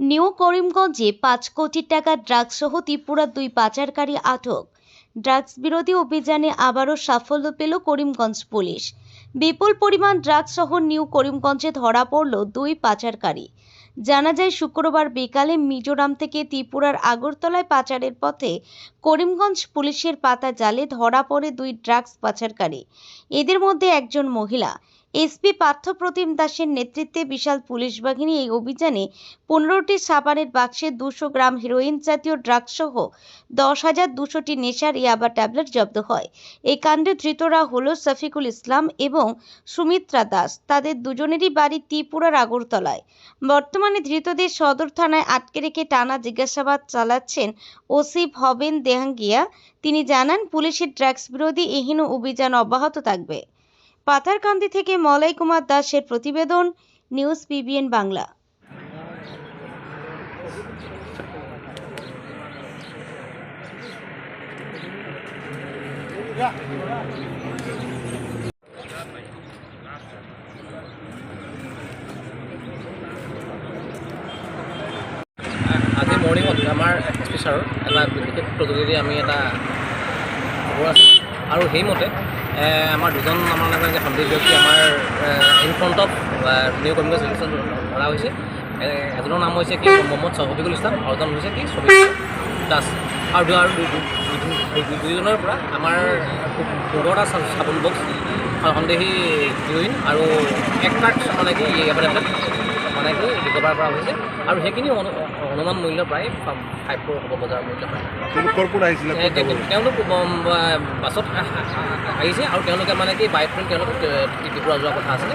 New করিমগঞ্জে পাঁচ কোটি টাকা ড্রাগস সহ ত্রিপুরার দুই পাচারকারী আটক। ড্রাগস বিরোধী অভিযানে আবারও সাফল্য পেল করিমগঞ্জ পুলিশ। বিপুল পরিমাণ ড্রাগস সহ নিউ করিমগঞ্জে ধরা পড়ল দুই পাচারকারী। জানা যায়, শুক্রবার বিকালে মিজোরাম থেকে ত্রিপুরার আগরতলায় পাচারের পথে করিমগঞ্জ পুলিশের পাতা জালে ধরা পড়ে দুই ড্রাগস পাচারকারী। এদের মধ্যে একজন মহিলা। এসপি পার্থপ্রতিম দাসের নেতৃত্বে বিশাল পুলিশ বাহিনী এই অভিযানে পনেরোটি সাবানের বাক্সে দুশো গ্রাম হেরোইন জাতীয় ড্রাগস সহ দশ হাজার দুশোটি নেশার ইয়াবা ট্যাবলেট জব্দ হয়। এই কাণ্ডে ধৃতরা হল শফিকুল ইসলাম এবং সুমিত্রা দাস। তাদের দুজনেরই বাড়ি ত্রিপুরার আগরতলায়। বর্তমানে ধৃতদের সদর থানায় আটকে রেখে টানা জিজ্ঞাসাবাদ চালাচ্ছেন ওসি ভবেন দেহাঙ্গিয়া। তিনি জানান, পুলিশের ড্রাগস বিরোধী এহেন অভিযান অব্যাহত থাকবে। পাথারকান্দি থেকে মলয় কুমার দাসের প্রতিবেদন, নিউজ পিবিএন বাংলা। আজি মৰ্ণিঙত আমাৰ এছ পি এটা বিশেষ প্ৰযোগেদি আমি এটা আৰু সেইমতে আমাৰ দুজন আমাৰ মানে সন্দেহ ব্যক্তি আমাৰ in front of new Congress election ধৰা হৈছে। এজনৰ নাম হৈছে কি? মহম্মদ চফিকুল ইছলাম, আৰু এজন হৈছে কি? ছবি দাস। আৰু দু- আৰু দু- দু- দু- দু- দুয়োজনৰ পৰা আমাৰ পো- পোন্ধৰটা চাবোন বক্স সন্দেহী হিৰ'ইন আৰু এক কাৰ্ড মানে কি? ইয়াৰ মানে কি ৰিকভাৰ কৰা হৈছে আৰু সেইখিনি অনুমান মূল্য প্ৰায় ফাইভ ফ'ৰ হ'ব বজাৰ মূল্য প্ৰায়। তেওঁলোক বাছত আহিছে আৰু তেওঁলোকে মানে কি বাই বাইক তেওঁলোকে ত্ৰিপুৰা যোৱাৰ কথা আছিলে।